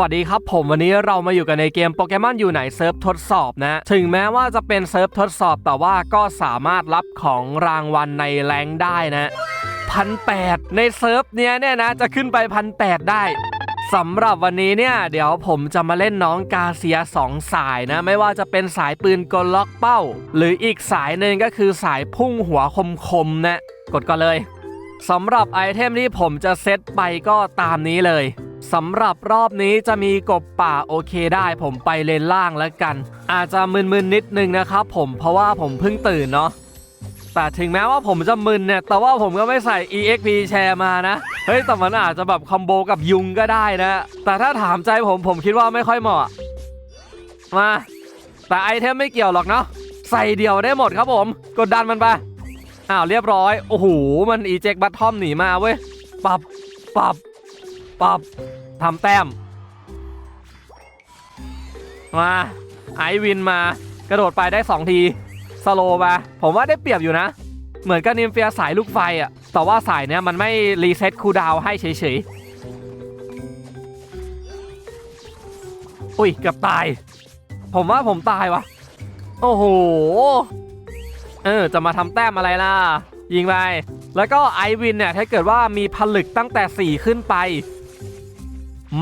วัสดีครับผมวันนี้เรามาอยู่กันในเกมโปเกมอนอยู่ไหนเซิร์ฟทดสอบนะ ถึงแม้ว่าจะเป็นเซิร์ฟทดสอบแต่ว่าก็สามารถรับของรางวัลในแรงได้นะพันแในเซิร์ฟเนี้ยเนี่ยนะจะขึ้นไปพันแได้สำหรับวันนี้เนี่ย เดี๋ยวผมจะมาเล่นน้องกาเซียสองสายนะ ไม่ว่าจะเป็นสายปืนกลล็อกเป้า หรืออีกสายหนึ่งก็คือสายพุ่งหัวคมๆนะ กดก่อนเลยสำหรับไอเทมที่ผมจะเซตไปก็ตามนี้เลย สำหรับรอบนี้จะมีกบป่าโอเคได้ผมไปเลนล่างแล้วกัน อาจจะมึนๆนิดนึงนะครับผมเพราะว่าผมเพิ่งตื่นเนาะแต่ถึงแม้ว่าผมจะมึนเนี่ย แต่ว่าผมก็ไม่ใส่ EXP แชร์มานะ เฮ้ยแต่มันอาจจะแบบคอมโบกับยุงก็ได้นะ แต่ถ้าถามใจผมผมคิดว่าไม่ค่อยเหมาะ มา แต่ไอเทมไม่เกี่ยวหรอกเนาะใส่เดี่ยวได้หมดครับผม กดดันมันไปอ้าวเรียบร้อย โอ้โหมันอีเจ็กบัตทอมหนีมาเว้ยปับปับ ปับทำแต้ม มาไอวินมา กระโดดไปได้ 2 ทีสโลว์ไปผมว่าได้เปรียบอยู่นะ เหมือนกับนิมเฟียสายลูกไฟอะแต่ว่าสายเนี้ยมันไม่รีเซ็ตคูดาวให้เฉยๆ อุ้ยเกือบตาย ผมว่าผมตายวะโอ้โห เออ จะมาทำแต้มอะไรล่ะ ยิงไป แล้วก็ไอวินเนี่ย ถ้าเกิดว่ามีผลึกตั้งแต่ 4 ขึ้นไป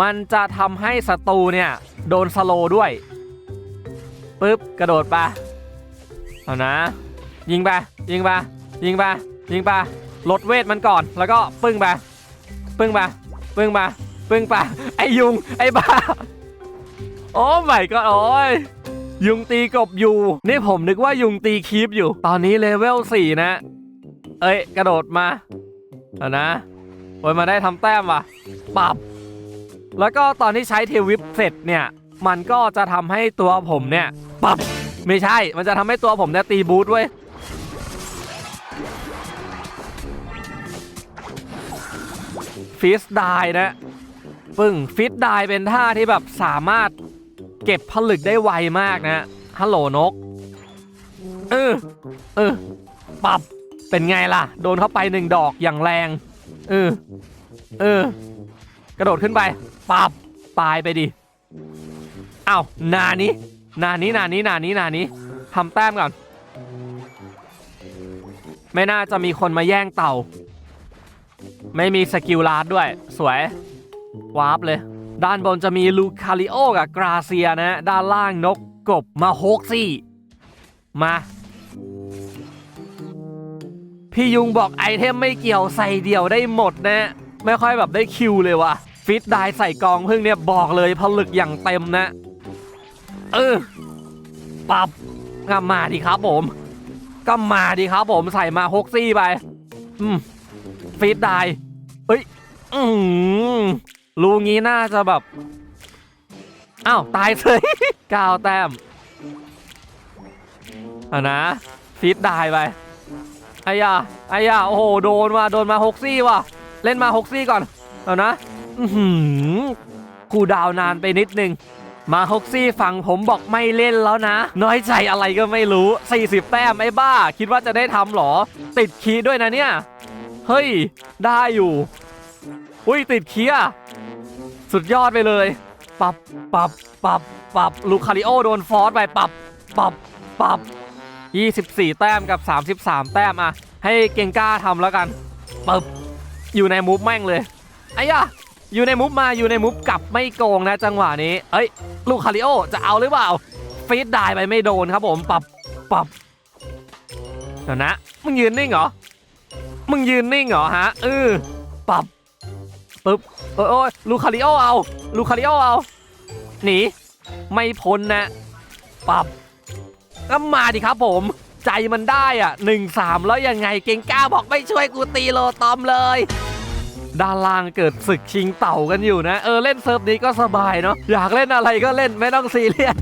มันจะทำให้ศัตรูเนี่ย โดนสโลด้วยปึ๊บกระโดดไปเอานะ ยิงไปยิงไปยิงไปยิงไปลดเวทมันก่อนแล้วก็ปึ้งไปปึ้งไปปึ้งไปปึ้งไปไอยุงไอบ้าโอ้ไม่ก็โอ้ยยุงตีกบอยู่ นี่ผมนึกว่ายุงตีคีปอยู่ ตอนนี้เลเวล4นะ เอ้ย กระโดดมาเอานะโอ้ยมาได้ทำแต้มว่ะปับ แล้วก็ตอนที่ใช้เทวิปเสร็จเนี่ย มันก็จะทำให้ตัวผมเนี่ยปับไม่ใช่ มันจะทำให้ตัวผมเนี่ยตีบูทเว้ยฟิสไดนะปึ้งฟิสไดเป็นท่าที่แบบสามารถเก็บผลึกได้ไวมากนะฮัลโหลนก เออ เออ ปับ เป็นไงล่ะ โดนเข้าไปหนึ่งดอกอย่างแรง เออ เออ กระโดดขึ้นไปปับตายไปดิอ้าวนานี้นานี้นานี้นานี้นานี้ทำแต้มก่อน ไม่น่าจะมีคนมาแย่งเต่า ไม่มีสกิลลาดด้วย สวยวาร์ปเลย ด้านบนจะมีลูคาริโอกับกราเซียนะ ด้านล่างนกกบมาโฮกซี่ มา พี่ยุงบอกไอเทมไม่เกี่ยวใส่เดี่ยวได้หมดนะ ไม่ค่อยแบบได้คิวเลยว่ะฟิตได้ใส่กองพึ่งเนี่ยบอกเลยผลึกอย่างเต็มนะ เออปับก็มาดิครับผม ก็มาดิครับผมใส่มาฮกซี่ไป อืมฟีดได้เอ้ย อืมรูงี้น่าจะแบบอ้าวตายเลยก้าวแต้มเอานะฟีดได้ไปไอ้ยาไอ้ยาโอ้โห โดนว่ะโดนมาฮกซี่ว่ะ เล่นมาฮกซี่ก่อน เอานะอือหือกูดาวนานไปนิดนึง มาฮกซี่ฝั่งผมบอกไม่เล่นแล้วนะ น้อยใจอะไรก็ไม่รู้ 40 แต้มไอ้บ้า คิดว่าจะได้ทำหรอ ติดคีด้วยนะเนี่ย เฮ้ย ได้อยู่ อุ้ยติดคีอะสุดยอดไปเลย ปับปับปับปับลูคาริโอโดนฟอสไปปับปับปับ24 แต้มกับ 33 แต้มอะให้เก่งกล้าทำแล้วกันปับ อยู่ในมูฟแม่งเลยไอ้ยะอยู่ในมุฟมาอยู่ในมุฟกลับไม่โกงนะจังหวะนี้เอ้ยลูกคาริโอจะเอาหรือเปล่าฟีดได้ไปไม่โดนครับผมปรับปรับเดี๋ยวนะมึงยืนนิ่งเหรอมึงยืนนิ่งเหรอฮะเออปรับปึ๊บเออโอ้ยลูคาริโอเอาลูคาริโอเอาหนีไม่พ้นนะปรับก็มาดิครับผมใจมันได้อะหนึ่งสามแล้วยังไงเก่งกล้าบอกไม่ช่วยกูตีโลตอมเลย ด้านล่างเกิดศึกชิงเต่ากันอยู่นะ เออเล่นเซิร์ฟนี้ก็สบายเนาะอยากเล่นอะไรก็เล่นไม่ต้องซีเรียส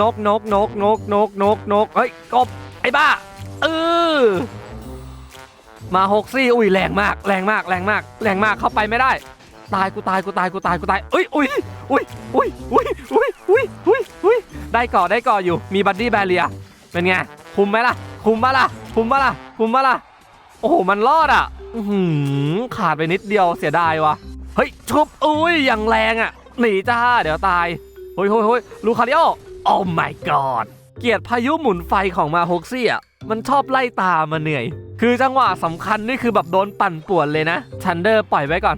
นกนกนกนกนกนกนกเฮ้ยกบไอ้บ้าเออมาหกซี่อุ้ยแรงมากแรงมากแรงมาก แรงมากเข้าไปไม่ได้ ตายกูตายกูตายกูตายกูตายเอ้ยอุ้ยอุ้ยอุ้ยอุ้ยอุ้ยอุ้ยอุ้ยอุ้ยได้ก่อได้ก่ออยู่มีบัดดี้แบเรียเป็นไงคุมไหมล่ะคุมปะล่ะคุมปะล่ะคุมปะล่ะ โอ้โห มันรอดอะหือขาดไปนิดเดียวเสียดายวะเฮ้ยชุบอุ้ยอย่างแรงอะ หนีจ้า เดี๋ยวตายโฮ้ยโฮ้ยโฮ้ยลูคาริโอโอ้ my god เกียดพายุหมุนไฟของมาฮกซี่อะมันชอบไล่ตามมาเหนื่อย คือจังหวะสำคัญนี่คือแบบโดนปั่นป่วนเลยนะชันเดอร์ปล่อยไว้ก่อน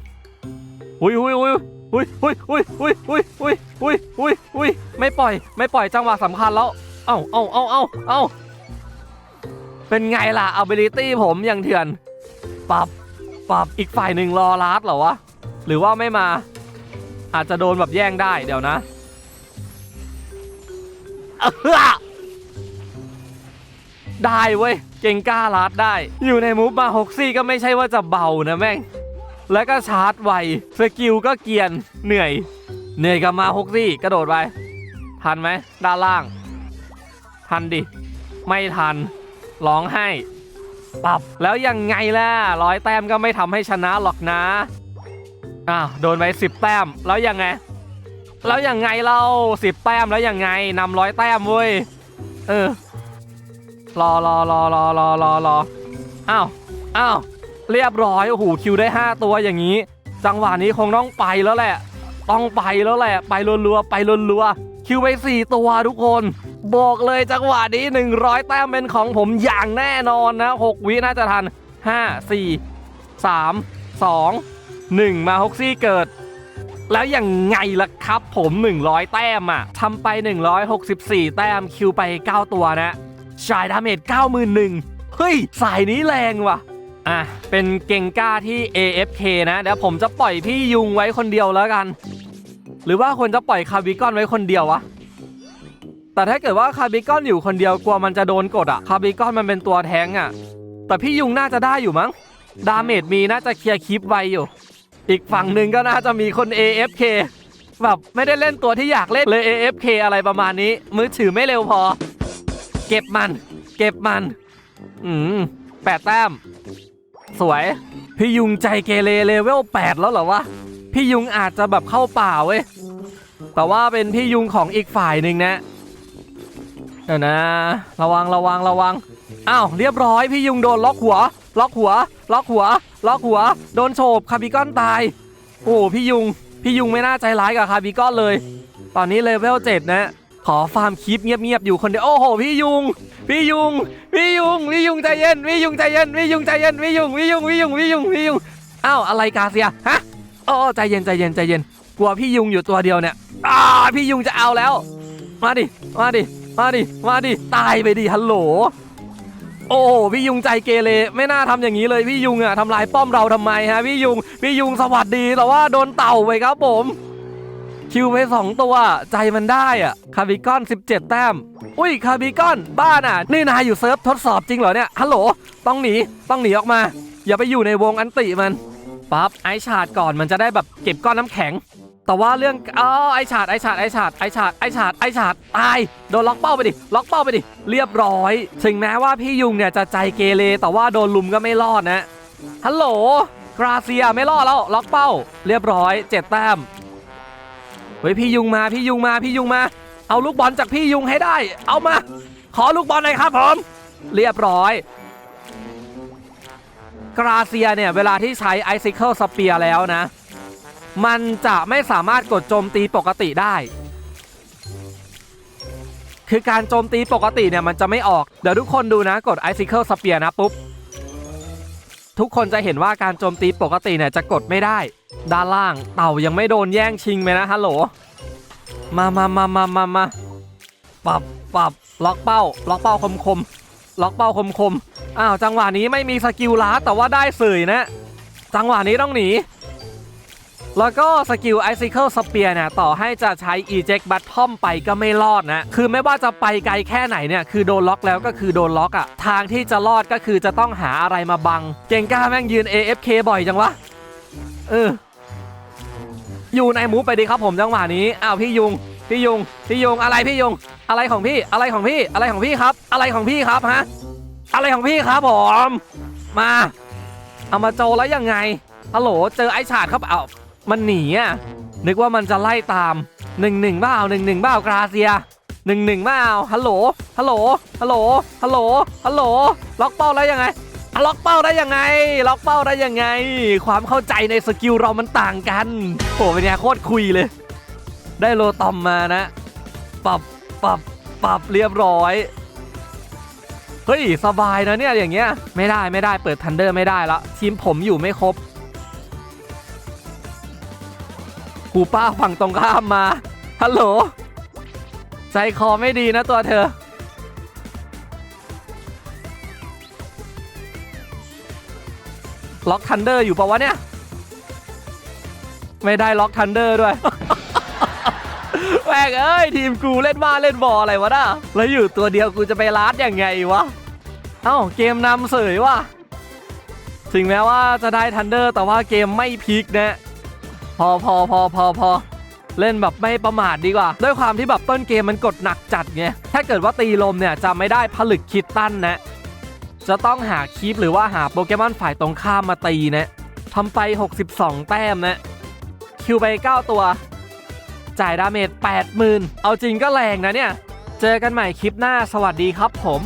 หุยหุยหุยหุยหุยหุยหุยหุยหุยหุยหุยหุยไม่ปล่อย ไม่ปล่อยจังหวะสำคัญแล้ว เอ้าเอ้าเอ้าเอ้าเอ้า เป็นไงล่ะ ability ผมยังเถื่อนปรับปรับอีกฝ่ายหนึ่งรอลาดเหรอวะ หรือว่าไม่มา อาจจะโดนแบบแย่งได้เดี๋ยวนะได้เว้ย เก่งกล้าลาดได้ อยู่ในมูฟมาฮกซี่ก็ไม่ใช่ว่าจะเบานะแม่ง แล้วก็ชาร์จไว สกิลก็เกียน เหนื่อย เหนื่อยกับมาฮกซี่กระโดดไป ทันไหมด้านล่าง ทันดิ ไม่ทัน ร้องไห้ปรับแล้วยังไงล่ะร้อยแต้มก็ไม่ทำให้ชนะหรอกนะอ้าวโดนไปสิบแต้มแล้วยังไง แล้วยังไงเราสิบแต้มแล้วยังไงนำร้อยแต้มเว้ยเออรอรอรอรอรอรอรออ้าวอ้าวเรียบร้อยโอ้โหคิวได้ 5 ตัวอย่างนี้ จังหวะนี้คงต้องไปแล้วแหละ ต้องไปแล้วแหละ ไปรัวๆไปรัวๆ คิวไป4ตัวทุกคน บอกเลยจังหวะนี้ 100 แต้มเป็นของผมอย่างแน่นอนนะ 6 วิน่าจะทัน 5 4 3 2 1 มาฮกซี่เกิด แล้วยังไงล่ะครับผม 100 แต้มอะทำไป 164 แต้มคิวไป 9 ตัวนะชายดาเมจ91,000เฮ้ย สายนี้แรงว่ะอะ เป็นเก่งกล้าที่ AFK นะ เดี๋ยวผมจะปล่อยพี่ยุงไว้คนเดียวแล้วกัน หรือว่าคนจะปล่อยคาร์บิกอนไว้คนเดียววะแต่ถ้าเกิดว่าคาร์บิกอนอยู่คนเดียวกลัวมันจะโดนกดอะคาร์บิกอนมันเป็นตัวแทงอะแต่พี่ยุงน่าจะได้อยู่มั้งดาเมจมีน่าจะเคลียร์คลิปไวอยู่ อีกฝั่งหนึ่งก็น่าจะมีคน AFK แบบไม่ได้เล่นตัวที่อยากเล่นเลย AFK อะไรประมาณนี้ มือถือไม่เร็วพอ เก็บมัน เก็บมัน อืมแปดแต้ม สวย พี่ยุงใจเกเรเลเวล8แล้วเหรอวะ พี่ยุงอาจจะแบบเข้าป่าเว้ยแต่ว่าเป็นพี่ยุงของอีกฝ่ายหนึ่งนะเดี๋ยวนะ ระวังระวังระวังอ้าวเรียบร้อยพี่ยุงโดนล็อกหัว ล็อกหัว ล็อกหัว ล็อกหัว โดนโฉบคาบิก้อนตาย โอ้พี่ยุง พี่ยุงไม่น่าใจร้ายกับคาบิก้อนเลย ตอนนี้เลเวล7นะ ขอฟาร์มคลิปเงียบๆอยู่คนเดียว โอ้โหพี่ยุง พี่ยุง พี่ยุง พี่ยุงใจเย็น พี่ยุงใจเย็น พี่ยุงใจเย็น พี่ยุง พี่ยุง พี่ยุง พี่ยุง พี่ยุง อ้าวอะไรกาเซีย ฮะ โอ้ใจเย็นใจเย็นใจเย็น กลัวพี่ยุงอยู่ตัวเดียวเนี่ยอ่าพี่ยุงจะเอาแล้ว มาดิ มาดิ มาดิ มาดิ ตายไปดิฮัลโหล โอ้พี่ยุงใจเกเรไม่น่าทำอย่างนี้เลยพี่ยุงอะทำลายป้อมเราทำไมฮะพี่ยุง พี่ยุงสวัสดีแต่ว่าโดนเต่าไปครับผม คิวไปสองตัวใจมันได้อะคาร์บิกอน 17 แต้ม อุ้ยคาร์บิกอนบ้านอะ นี่นายอยู่เซิร์ฟทดสอบจริงเหรอเนี่ยฮัลโหลต้องหนีต้องหนีออกมา อย่าไปอยู่ในวงอันติมัน ปั๊บไอชาร์ดก่อนมันจะได้แบบเก็บก้อนน้ำแข็ง แต่ว่าเรื่องอ๋อไอชาร์ดไอชาร์ดไอชาร์ดไอชาร์ดไอชาร์ดไอชาร์ดตายโดนล็อกเป้าไปดิล็อกเป้าไปดิเรียบร้อย ถึงแม้ว่าพี่ยุงเนี่ยจะใจเกเรแต่ว่าโดนลุมก็ไม่รอดนะฮัลโหลกราเซียไม่รอดแล้วล็อกเป้า เรียบร้อยเจ็ดแต้มเฮ้ยพี่ยุงมาพี่ยุงมาพี่ยุงมา เอาลูกบอลจากพี่ยุงให้ได้ เอามา ขอลูกบอลหน่อยครับผมเรียบร้อย กราเซียเนี่ย เวลาที่ใช้ไอซิเคิลสเปียแล้วนะ มันจะไม่สามารถกดโจมตีปกติได้ คือการโจมตีปกติเนี่ยมันจะไม่ออก เดี๋ยวทุกคนดูนะกดไอซิเคิลสเปียนะปุ๊บ ทุกคนจะเห็นว่าการโจมตีปกติเนี่ยจะกดไม่ได้ ด้านล่างเต่ายังไม่โดนแย่งชิงไปนะฮัลโหล มามามามามามาปรับปรับล็อกเป้า ล็อกเป้าคมคม ล็อกเป้าคมคมๆอ้าวจังหวะนี้ไม่มีสกิลลาแต่ว่าได้สื่อนะ จังหวะนี้ต้องหนี แล้วก็สกิล Icicle Spear เนี่ยต่อให้จะใช้ Eject Bottom ไปก็ไม่รอดนะ คือไม่ว่าจะไปไกลแค่ไหนเนี่ย คือโดนล็อกแล้วก็คือโดนล็อกอะทางที่จะรอดก็คือจะต้องหาอะไรมาบัง เก่งก้าแม่งยืน AFK บ่อยจังวะ เออ อยู่ในมูไปดีครับผมจังหวะนี้ อ้าวพี่ยุง พี่ยุง พี่ยุงอะไรพี่ยุง อะไรของพี่อะไรของพี่อะไรของพี่ครับ อะไรของพี่ครับฮะอะไรของพี่ครับผมมาเอามาโจแล้วยังไงฮัลโหลเจอไอชาดครับเอามันหนีอะนึกว่ามันจะไล่ตามหนึ่งหนึ่งบ้าหนึ่งหนึ่งบ้ากราเซียหนึ่งหนึ่งบ้าฮัลโหลฮัลโหลฮัลโหลฮัลโหลฮัลโหลล็อกเป้าได้ยังไงล็อกเป้าได้ยังไง ล็อกเป้าได้ยังไง ความเข้าใจในสกิลเรามันต่างกันโหเป็นไงโคตรคุยเลย ได้โลตอมมานะปรับ ปรับปรับเรียบร้อยเฮ้ยสบายนะเนี่ยอย่างเงี้ยไม่ได้ไม่ได้เปิดทันเดอร์ไม่ได้ละทีมผมอยู่ไม่ครบกูป้าฝั่งตรงข้ามมาฮัลโหลใจคอไม่ดีนะตัวเธอ ล็อกทันเดอร์อยู่ปะวะเนี่ย ไม่ได้ล็อกทันเดอร์ด้วย งเอ้ยทีมกูเล่นบ้าเล่นบออะไรวะน่ะแล้วอยู่ตัวเดียวกูจะไปลาดยังไงวะ เอ้าเกมนำเสยว่ะถึงแม้ว่าจะได้ทันเดอร์แต่ว่าเกมไม่พีคนะพอพอพอพอพอเล่นแบบไม่ประมาทดีกว่า ด้วยความที่แบบต้นเกมมันกดหนักจัดไงถ้าเกิดว่าตีลมเนี่ยจะไม่ได้ผลึกคิดตั้นนะ จะต้องหาคีปหรือว่าหาโปเกมอนฝ่ายตรงข้ามมาตีนะทำไป 62 แต้มนะ คิวไป 9 ตัว จ่ายดาเมจ80,000 เอาจริงก็แรงนะเนี่ย เจอกันใหม่คลิปหน้าสวัสดีครับผม